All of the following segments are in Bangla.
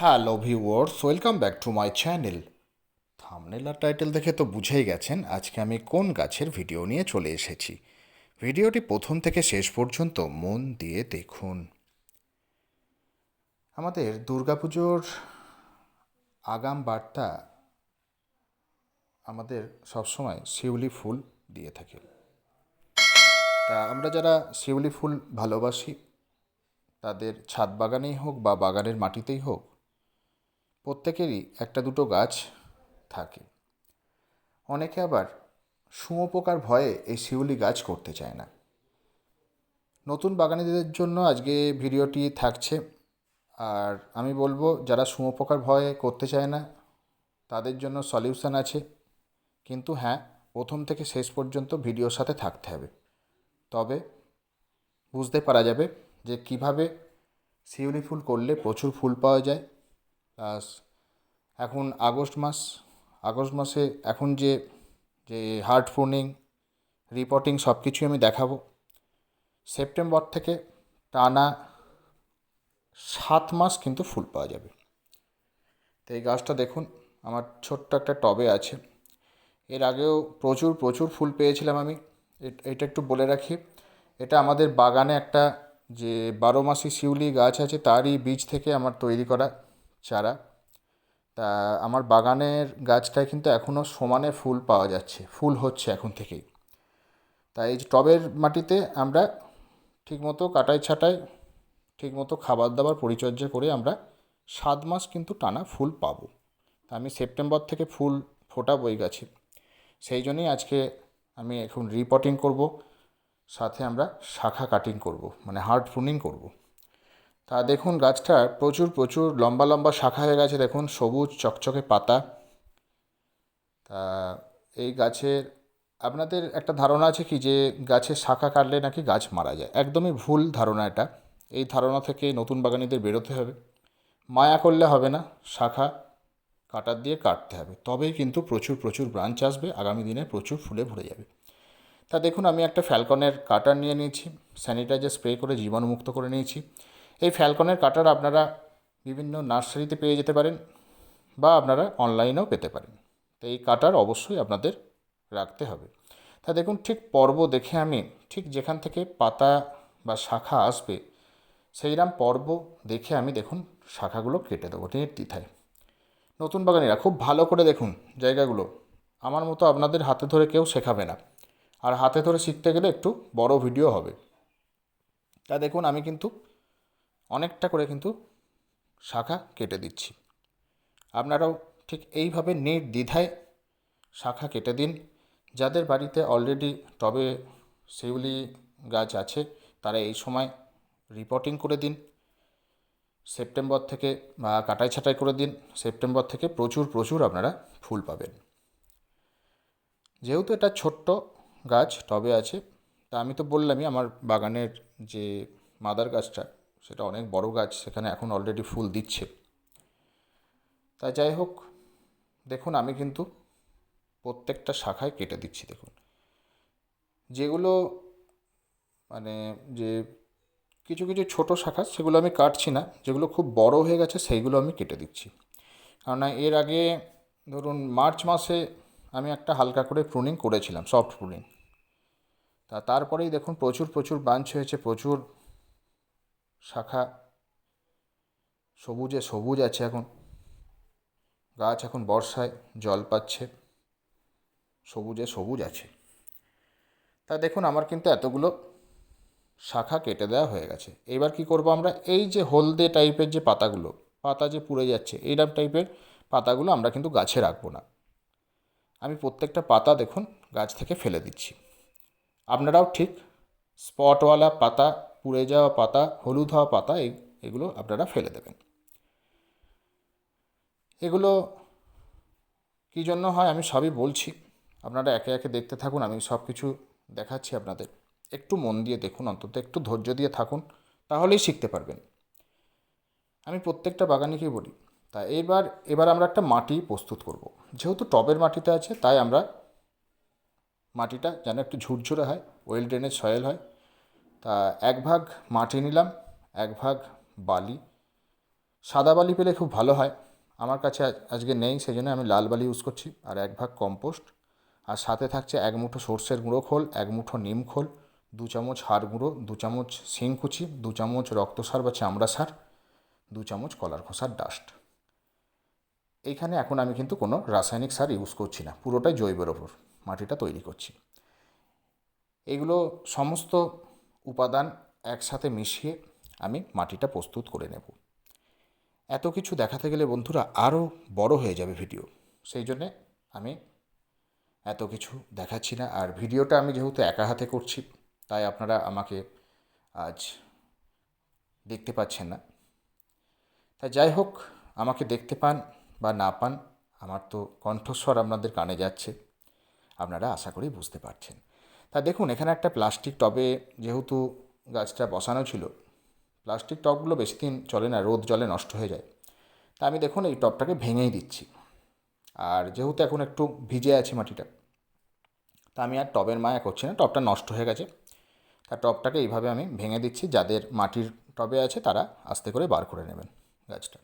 Hello viewers welcome back to my channel thumbnail R title দেখে তো বুঝেই গেছেন আজকে আমি কোন গাছের ভিডিও নিয়ে চলে এসেছি। ভিডিওটি প্রথম থেকে শেষ পর্যন্ত মন দিয়ে দেখুন। আমাদের দুর্গাপুজোর আগাম বার্তা আমাদের সবসময় শিউলি ফুল দিয়ে থাকে। তা আমরা যারা শিউলি ফুল ভালোবাসি, তাদের ছাদ বাগানেই হোক বা বাগানের মাটিতেই হোক প্রত্যেকেরই একটা দুটো গাছ থাকে। অনেকে আবার শুঁয়োপোকার ভয়ে এই শিউলি গাছ করতে চায় না। নতুন বাগানিদের জন্য আজকে ভিডিওটি থাকছে। আর আমি বলব, যারা শুঁয়োপোকার ভয়ে করতে চায় না, তাদের জন্য সলিউশন আছে। কিন্তু হ্যাঁ প্রথম থেকে শেষ পর্যন্ত ভিডিওর সাথে থাকতে হবে। তবে বুঝতে পারা যাবে যে কীভাবে শিউলি ফুল করলে প্রচুর ফুল পাওয়া যায়। প্লাস এখন আগস্ট মাস, আগস্ট মাসে এখন যে যে হার্ট প্রুনিং রিপোর্টিং সব কিছুই আমি দেখাবো। সেপ্টেম্বর থেকে টানা সাত মাস কিন্তু ফুল পাওয়া যাবে। তো এই গাছটা দেখুন, আমার ছোট্ট একটা টবে আছে। এর আগেও প্রচুর প্রচুর ফুল পেয়েছিলাম আমি। এটা একটু বলে রাখি, এটা আমাদের বাগানে একটা যে বারো মাসি শিউলি গাছ আছে, তারই বীজ থেকে আমার তৈরি করা চারা। তা আমার বাগানের গাছটায় কিন্তু এখনও সমানে ফুল পাওয়া যাচ্ছে, ফুল হচ্ছে এখন থেকেই। তাই এই টবের মাটিতে আমরা ঠিকমতো কাটাই ছাটাই, ঠিকমতো খাবার দাবার পরিচর্যা করে আমরা সাত মাস কিন্তু টানা ফুল পাবো। তা আমি সেপ্টেম্বর থেকে ফুল ফোটাবো এই গাছে। সেই জন্যই আজকে আমি এখন রিপোর্টিং করব, সাথে আমরা শাখা কাটিং করব মানে হার্ড প্রুনিং করব। তা দেখুন, গাছটার প্রচুর প্রচুর লম্বা লম্বা শাখা হয়ে গেছে, দেখুন, সবুজ চকচকে পাতা। তা এই গাছের, আপনাদের একটা ধারণা আছে কি যে গাছের শাখা কাটলে নাকি গাছ মারা যায়? একদমই ভুল ধারণা এটা। এই ধারণা থেকে নতুন বাগানীদের বেরোতে হবে। মায়া করলে হবে না, শাখা কাটার দিয়ে কাটতে হবে। তবেই কিন্তু প্রচুর প্রচুর ব্রাঞ্চ আসবে, আগামী দিনে প্রচুর ফুলে ভরে যাবে। তা দেখুন, আমি একটা ফ্যালকনের কাটার নিয়ে নিয়েছি, স্যানিটাইজার স্প্রে করে জীবাণুমুক্ত করে নিয়েছি। এই ফ্যালকনের কাটার আপনারা বিভিন্ন নার্সারিতে পেয়ে যেতে পারেন বা আপনারা অনলাইনেও পেতে পারেন। তো এই কাটার অবশ্যই আপনাদের রাখতে হবে। তা দেখুন, ঠিক পর্ব দেখে আমি ঠিক যেখান থেকে পাতা বা শাখা আসবে, সেইরাম পর্ব দেখে আমি দেখুন শাখাগুলো কেটে দেবো নির্দ্বিধায়। নতুন বাগানিরা, খুব ভালো করে দেখুন জায়গাগুলো। আমার মতো আপনাদের হাতে ধরে কেউ শেখাবে না। আর হাতে ধরে শিখতে গেলে একটু বড় ভিডিও হবে। তা দেখুন, আমি কিন্তু অনেকটা করে কিন্তু শাখা কেটে দিচ্ছি। আপনারাও ঠিক এইভাবে নির্দ্বিধায় শাখা কেটে দিন। যাদের বাড়িতে অলরেডি টবে শিউলি গাছ আছে, তারা এই সময় রিপোর্টিং করে দিন। সেপ্টেম্বর থেকে বা কাটাই ছাঁটাই করে দিন। সেপ্টেম্বর থেকে প্রচুর প্রচুর আপনারা ফুল পাবেন। যেহেতু এটা ছোট্ট গাছ, টবে আছে, তা আমি তো বললামই আমার বাগানের যে মাদার গাছটা সেটা অনেক বড় গাছ, সেখানে এখন অলরেডি ফুল দিচ্ছে। তা যাই হোক, দেখুন আমি কিন্তু প্রত্যেকটা শাখায় কেটে দিচ্ছি, দেখুন। যেগুলো মানে যে কিছু কিছু ছোট শাখা, সেগুলো আমি কাটছি না, যেগুলো খুব বড় হয়ে গেছে, সেইগুলো আমি কেটে দিচ্ছি। কেননা এর আগে ধরুন মার্চ মাসে আমি একটা হালকা করে প্রুনিং করেছিলাম সফট প্রুনিং তা তারপরেই দেখুন প্রচুর প্রচুর ব্রাঞ্চ হয়েছে, প্রচুর শাখা। সবুজে সবুজ আছে এখন। গাছ এখন বর্ষায় জল পাচ্ছে। সবুজে সবুজ আছে। তা দেখুন, আমার কিন্তু এতগুলো শাখা কেটে দেওয়া হয়ে গেছে। এবার কি করব আমরা? এই যে হলদে টাইপের যে পাতাগুলো, পাতা যে পুড়ে যাচ্ছে এইরকম টাইপের পাতাগুলো আমরা কিন্তু গাছে রাখব না। আমি প্রত্যেকটা পাতা দেখুন, গাছ থেকে ফেলে দিচ্ছি। আপনারাও ঠিক স্পটওয়ালা পাতা পুড়ে যাওয়া পাতা, হলুদ হওয়া পাতা এগুলো আপনারা ফেলে দেবেন। এগুলো কী জন্য হয় আমি সবই বলছি। আপনারা একে একে দেখতে থাকুন, আমি সব কিছু দেখাচ্ছি আপনাদের। একটু মন দিয়ে দেখুন, অন্তত একটু ধৈর্য দিয়ে থাকুন, তাহলেই শিখতে পারবেন। আমি প্রত্যেকটা বাগানিকেই বলি, তা এবার এবার আমরা একটা মাটি প্রস্তুত করব। যেহেতু টবের মাটিতে আছে, তাই আমরা মাটিটা যেন একটু ঝুরঝুরে হয়, ওয়েল ড্রেনেজ সয়েল হয় তা এক ভাগ মাটি নিলাম, এক ভাগ বালি। সাদা বালি পেলে খুব ভালো হয়, আমার কাছে আজ- আজকে নেই সেই জন্য আমি লাল বালি ইউজ করছি, আর এক ভাগ কম্পোস্ট আর সাথে থাকছে এক মুঠো সর্ষের গুঁড়ো খোল, এক মুঠো নিম খোল, দু চামচ হাড় গুঁড়ো, দু চামচ শিংকুচি দু চামচ রক্ত সার বা চামড়া সার, দু চামচ কলার খোসার ডাস্ট এইখানে এখন আমি কিন্তু কোনো রাসায়নিক সার ইউজ করছি না, পুরোটাই জৈবের ওপর, মাটিটা তৈরি করছি। এগুলো সমস্ত উপাদান একসাথে মিশিয়ে আমি মাটিটা প্রস্তুত করে নেব। এত কিছু দেখাতে গেলে বন্ধুরা আরও বড় হয়ে যাবে ভিডিও। সেই জন্যে আমি এত কিছু দেখাচ্ছি না। আর ভিডিওটা আমি যেহেতু একা হাতে করছি, তাই আপনারা আমাকে আজ দেখতে পাচ্ছেন না। তা যাই হোক, আমাকে দেখতে পান বা না পান, আমার তো কণ্ঠস্বর আপনাদের কানে যাচ্ছে। আপনারা আশা করি বুঝতে পারছেন। তা দেখুন, এখানে একটা প্লাস্টিক টবে যেহেতু গাছটা বসানো ছিল, প্লাস্টিক টবগুলো বেশি দিন চলে না, রোদ জলে নষ্ট হয়ে যায়। তা আমি দেখুন, এই টবটাকে ভেঙেই দিচ্ছি। আর যেহেতু এখন একটু ভিজে আছে মাটিটা, তা আমি আর টবের মায়া করছি না, টবটা নষ্ট হয়ে গেছে। তা টবটাকে এইভাবে আমি ভেঙে দিচ্ছি, যাদের মাটির টবে আছে তারা আস্তে করে বার করে নেবেন গাছটা।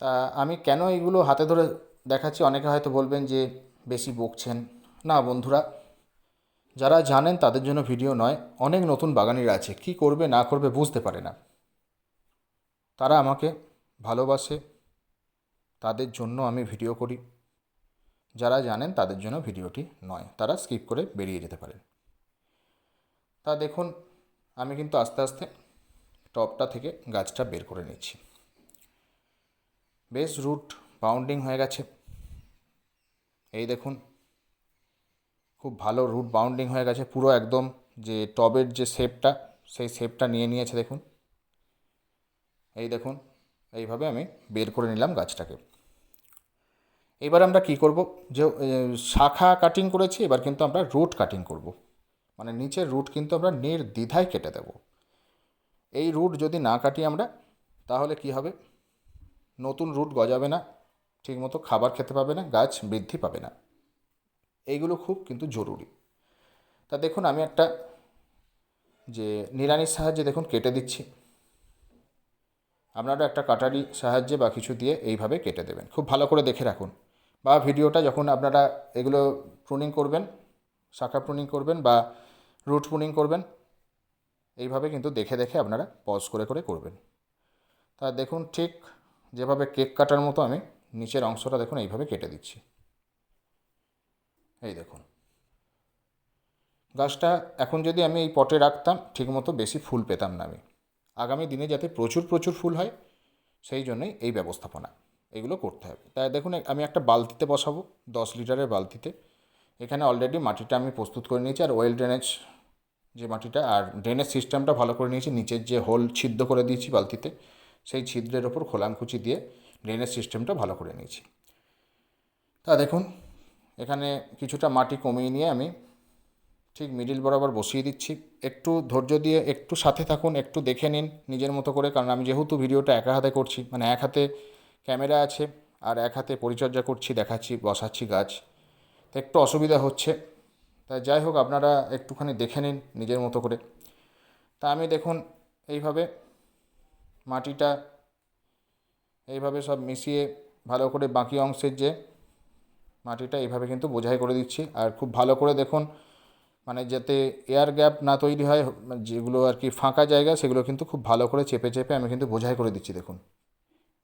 তা আমি কেন এগুলো হাতে ধরে দেখাচ্ছি? অনেকে হয়তো বলবেন যে বেশি বকছেন। না বন্ধুরা যারা জানেন তাদের জন্য ভিডিও নয়, অনেক নতুন বাগানিরা আছে। কি করবে, না করবে বুঝতে পারে না। তারা আমাকে ভালোবাসে, তাদের জন্য আমি ভিডিও করি। যারা জানেন তাদের জন্য ভিডিওটি নয়, তারা স্কিপ করে বেরিয়ে যেতে পারেন। তা দেখুন, আমি কিন্তু আস্তে আস্তে টপটা থেকে গাছটা বের করে নিচ্ছি। বেশ রুট বাউন্ডিং হয়ে গেছে। এই দেখুন খুব ভালো রুট বাউন্ডিং হয়ে গেছে, পুরো একদম যে টবের যে শেপটা সেই শেপটা নিয়ে নিয়েছে দেখুন। এই দেখুন, এইভাবে আমি বের করে নিলাম গাছটাকে। এবার আমরা কি করব? যে শাখা কাটিং করেছি, এবার কিন্তু আমরা রুট কাটিং করব। মানে নিচের রুট কিন্তু আমরা নির্দ্বিধায় কেটে দেব। এই রুট যদি না কাটি আমরা, তাহলে কি হবে? নতুন রুট গজাবে না, ঠিকমতো খাবার খেতে পাবে না, গাছ বৃদ্ধি পাবে না। এইগুলো খুব কিন্তু জরুরি। তা দেখুন, আমি একটা যে নিড়ানির সাহায্যে দেখুন কেটে দিচ্ছি। আপনারা একটা কাটারি সাহায্যে বা কিছু দিয়ে এইভাবে কেটে দেবেন। খুব ভালো করে দেখে রাখুন। বা ভিডিওটা যখন আপনারা এগুলো প্রুনিং করবেন, শাখা প্রুনিং করবেন বা রুট প্রুনিং করবেন, এইভাবে কিন্তু দেখে দেখে আপনারা পজ করে করে করবেন। তা দেখুন, ঠিক যেভাবে কেক কাটার মতো আমি নিচের অংশটা দেখুন এইভাবে কেটে দিচ্ছি। এই দেখুন। গাছটা এখন যদি আমি এই পটে রাখতাম, ঠিকমতো বেশি ফুল পেতাম না আমি। আগামী দিনে যাতে প্রচুর প্রচুর ফুল হয়, সেই জন্যই এই ব্যবস্থাপনা। এগুলো করতে হবে। তাই দেখুন, আমি একটা বালতিতে বসাবো, দশ লিটারের বালতিতে। এখানে অলরেডি মাটিটা আমি প্রস্তুত করে নিয়েছি, আর ওয়েল ড্রেনেজ যে মাটিটা, আর ড্রেনেজ সিস্টেমটা ভালো করে নিয়েছি, নিচের যে হোল ছিদ্র করে দিয়েছি বালতিতে, সেই ছিদ্রের ওপর খোলামকুচি দিয়ে ড্রেনেজ সিস্টেমটা ভালো করে নিয়েছি। তা দেখুন এখানে কিছুটা মাটি কমিয়ে নিয়ে আমি ঠিক মিডিল বরাবর বসিয়ে দিচ্ছি। একটু ধৈর্য দিয়ে একটু সাথে থাকুন, একটু দেখে নিন নিজের মতো করে, কারণ আমি যেহেতু ভিডিওটা একা হাতে করছি মানে এক হাতে ক্যামেরা আছে আর এক হাতে পরিচর্যা করছি, দেখাচ্ছি, বসাচ্ছি গাছ, তো একটু অসুবিধা হচ্ছে। তাই যাই হোক, আপনারা একটুখানি দেখে নিন নিজের মতো করে। তা আমি দেখুন এইভাবে মাটিটা এইভাবে সব মিশিয়ে ভালো করে বাকি অংশের যে মাটিটা এইভাবে কিন্তু বোঝাই করে দিচ্ছি। আর খুব ভালো করে দেখুন মানে যাতে এয়ার গ্যাপ না তৈরি হয়, যেগুলো আর কি ফাঁকা জায়গা, সেগুলো কিন্তু খুব ভালো করে চেপে চেপে আমি কিন্তু বোঝাই করে দিচ্ছি, দেখুন।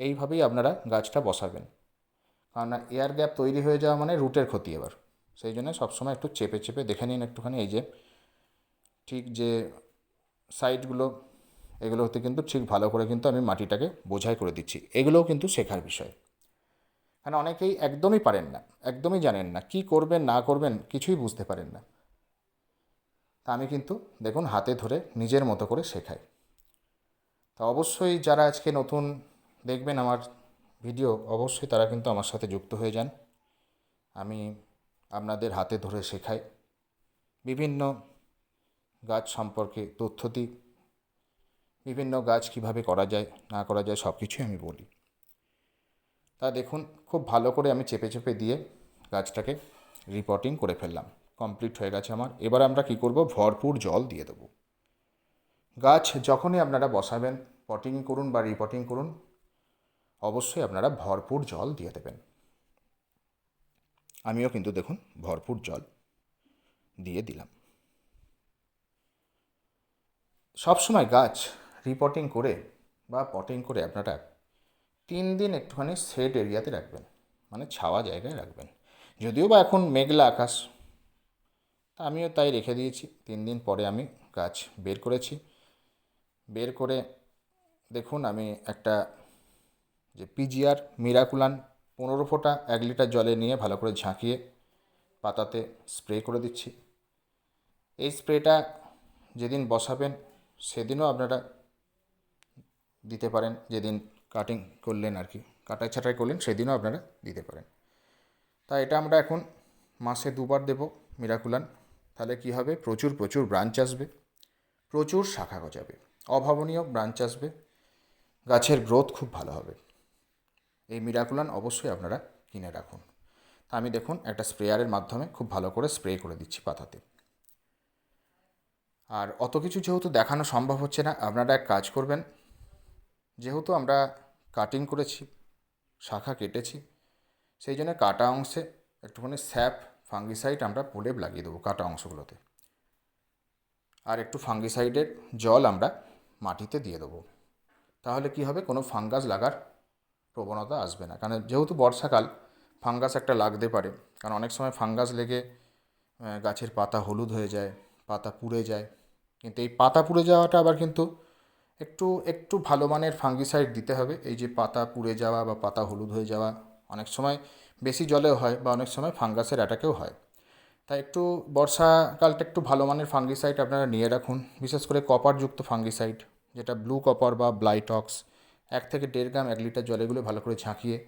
এইভাবেই আপনারা গাছটা বসাবেন। কারণ এয়ার গ্যাপ তৈরি হয়ে যাওয়া মানে রুটের ক্ষতি এবার। সেই জন্য সবসময় একটু চেপে চেপে দেখে নিন একটুখানি, এই যে ঠিক যে সাইডগুলো এগুলোতে কিন্তু ঠিক ভালো করে কিন্তু আমি মাটিটাকে বোঝাই করে দিচ্ছি। এগুলোও কিন্তু শেখার বিষয়। কারণ অনেকেই একদমই পারেন না, একদমই জানেন না কি করবেন, না করবেন, কিছুই বুঝতে পারেন না। তা আমি কিন্তু দেখুন হাতে ধরে নিজের মতো করে শেখাই। তা অবশ্যই যারা আজকে নতুন দেখবেন আমার ভিডিও, অবশ্যই তারা কিন্তু আমার সাথে যুক্ত হয়ে যান। আমি আপনাদের হাতে ধরে শেখাই। বিভিন্ন গাছ সম্পর্কে তথ্য দিই। বিভিন্ন গাছ কীভাবে করা যায়, না করা যায় সব কিছুই আমি বলি। তা দেখুন, খুব ভালো করে আমি চেপে চেপে দিয়ে গাছটাকে রিপোর্টিং করে ফেললাম। কমপ্লিট হয়ে গেছে আমার। এবার আমরা কি করব? ভরপুর জল দিয়ে দেবো। গাছ যখনই আপনারা বসাবেন পটিং করুন বা রিপটিং করুন, অবশ্যই আপনারা ভরপুর জল দিয়ে দেবেন। আমিও কিন্তু দেখুন, ভরপুর জল দিয়ে দিলাম। সবসময় গাছ রিপটিং করে বা পটিং করে আপনারা তিন দিন একটুখানি শেড এরিয়াতে রাখবেন। মানে ছাওয়া জায়গায় রাখবেন। যদিও বা এখন মেঘলা আকাশ, তা আমিও তাই রেখে দিয়েছি। তিন দিন পরে আমি গাছ বের করেছি। বের করে দেখুন আমি একটা যে পিজিআর মিরাকুলান পনেরো ফোঁটা এক লিটার জলে নিয়ে ভালো করে ঝাঁকিয়ে পাতাতে স্প্রে করে দিচ্ছি। এই স্প্রেটা যেদিন বসাবেন, সেদিনও আপনারা দিতে পারেন। যেদিন কাটিং করলেন আর কি। কাটাই ছাটাই করলেন, সেদিনও আপনারা দিতে পারেন। তা এটা আমরা এখন মাসে দুবার দেব মিরাকুলান তাহলে কি হবে? প্রচুর প্রচুর ব্রাঞ্চ আসবে। প্রচুর শাখা গজাবে। অভাবনীয় ব্রাঞ্চ আসবে। গাছের গ্রোথ খুব ভালো হবে। এই মিরাকুলান অবশ্যই আপনারা কিনে রাখুন। তা আমি দেখুন, একটা স্প্রেয়ারের মাধ্যমে খুব ভালো করে স্প্রে করে দিচ্ছি পাতাতে। আর অত কিছু যেহেতু দেখানো সম্ভব হচ্ছে না, আপনারা এক কাজ করবেন যেহেতু আমরা কাটিং করেছি, শাখা কেটেছি, সেই জন্য কাটা অংশে একটুখানি স্যাপ ফাঙ্গিসাইড আমরা প্রলেপ লাগিয়ে দেবো কাটা অংশগুলোতে। আর একটু ফাঙ্গিসাইডের জল আমরা মাটিতে দিয়ে দেবো। তাহলে কি হবে? কোনো ফাঙ্গাস লাগার প্রবণতা আসবে না। কারণ যেহেতু বর্ষাকাল ফাঙ্গাস একটা লাগতে পারে। কারণ অনেক সময় ফাঙ্গাস লেগে গাছের পাতা হলুদ হয়ে যায়, পাতা পুড়ে যায়। কিন্তু এই পাতা পুড়ে যাওয়াটা আবার কিন্তু একটু একটু ভালো মানের ফাঙ্গিসাইড দিতে হবে। এই যে পাতা পুড়ে যাওয়া বা পাতা হলুদ হয়ে যাওয়া অনেক সময় বেশি জলেও হয় বা অনেক সময় ফাঙ্গাসের অ্যাটাকেও হয়। তাই একটু বর্ষাকালটা একটু ভালো মানের ফাঙ্গিসাইড আপনারা নিয়ে রাখুন। বিশেষ করে কপারযুক্ত ফাঙ্গিসাইড যেটা ব্লু কপার বা ব্লাইটক্স এক থেকে দেড় গ্রাম, এক লিটার জলেগুলো ভালো করে ঝাঁকিয়ে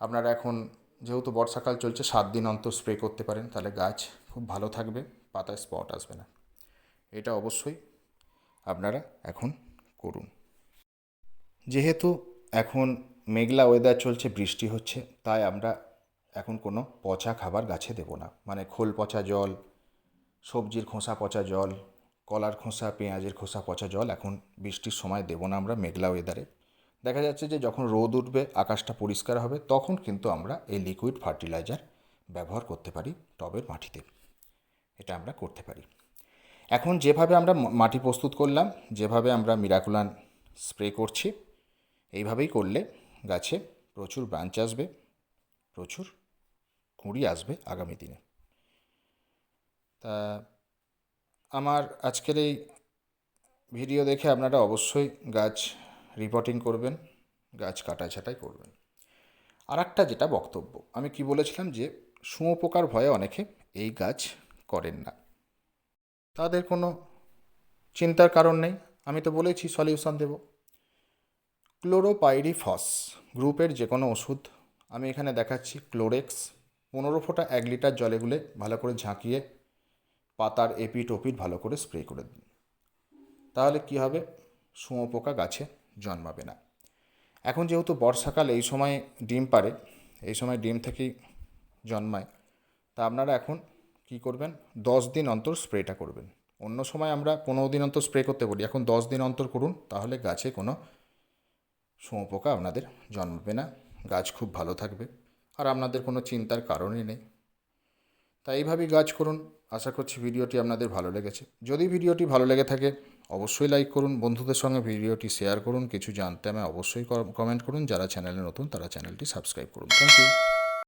আপনারা এখন যেহেতু বর্ষাকাল চলছে, সাত দিন অন্তর স্প্রে করতে পারেন। তাহলে গাছ খুব ভালো থাকবে, পাতায় স্পট আসবে না। এটা অবশ্যই আপনারা এখন করুন। যেহেতু এখন মেঘলা ওয়েদার চলছে, বৃষ্টি হচ্ছে, তাই আমরা এখন কোনো পচা খাবার গাছে দেব না। মানে খোল পচা জল, সবজির খোসা পচা জল, কলার খোসা, পেঁয়াজের খোসা পচা জল এখন বৃষ্টির সময় দেব না আমরা মেঘলা ওয়েদারে দেখা যাচ্ছে যে যখন রোদ উঠবে, আকাশটা পরিষ্কার হবে, তখন কিন্তু আমরা এই লিকুইড ফার্টিলাইজার ব্যবহার করতে পারি টবের মাটিতে। এটা আমরা করতে পারি। এখন যেভাবে আমরা মাটি প্রস্তুত করলাম, যেভাবে আমরা মিরাকুলান স্প্রে করছি, এইভাবেই করলে গাছে প্রচুর ব্রাঞ্চ আসবে, প্রচুর কুঁড়ি আসবে আগামী দিনে। তা আমার আজকের এই ভিডিও দেখে আপনারা অবশ্যই গাছ রিপোর্টিং করবেন, গাছ কাটা ছাটাই করবেন। আর একটা যেটা বক্তব্য, আমি কি বলেছিলাম যে শুঁয়োপোকার ভয়ে অনেকে এই গাছ করেন না। তাদের কোনো চিন্তার কারণ নেই। আমি তো বলেছি সলিউশন দেব। ক্লোরোপাইরিফস গ্রুপের যে কোনো ওষুধ, আমি এখানে দেখাচ্ছি ক্লোরেক্স। পনেরো ফোঁটা এক লিটার জলে গুলে ভালো করে ঝাঁকিয়ে পাতার এপিট ওপিট ভালো করে স্প্রে করে দিন। তাহলে কি হবে? শুঁয়োপোকা গাছে জন্মাবে না। এখন যেহেতু বর্ষাকাল, এই সময় ডিম পারে এই সময় ডিম থেকেই জন্মায়, তা আপনারা এখন কি করবেন? দশ দিন অন্তর স্প্রেটা করবেন। অন্য সময় আমরা পনেরো দিন অন্তর স্প্রে করতে বলি। এখন দশ দিন অন্তর করুন, তাহলে গাছে কোনো শুঁয়োপোকা আপনাদের জন্মবে না। গাছ খুব ভালো থাকবে। আর আপনাদের কোনো চিন্তার কারণই নেই। তাই এইভাবেই গাছ করুন। আশা করছি ভিডিওটি আপনাদের ভালো লেগেছে। যদি ভিডিওটি ভালো লেগে থাকে, অবশ্যই লাইক করুন। বন্ধুদের সঙ্গে ভিডিওটি শেয়ার করুন। কিছু জানতে আমি অবশ্যই কমেন্ট করুন। যারা চ্যানেলে নতুন, তারা চ্যানেলটি সাবস্ক্রাইব করুন। Thank you.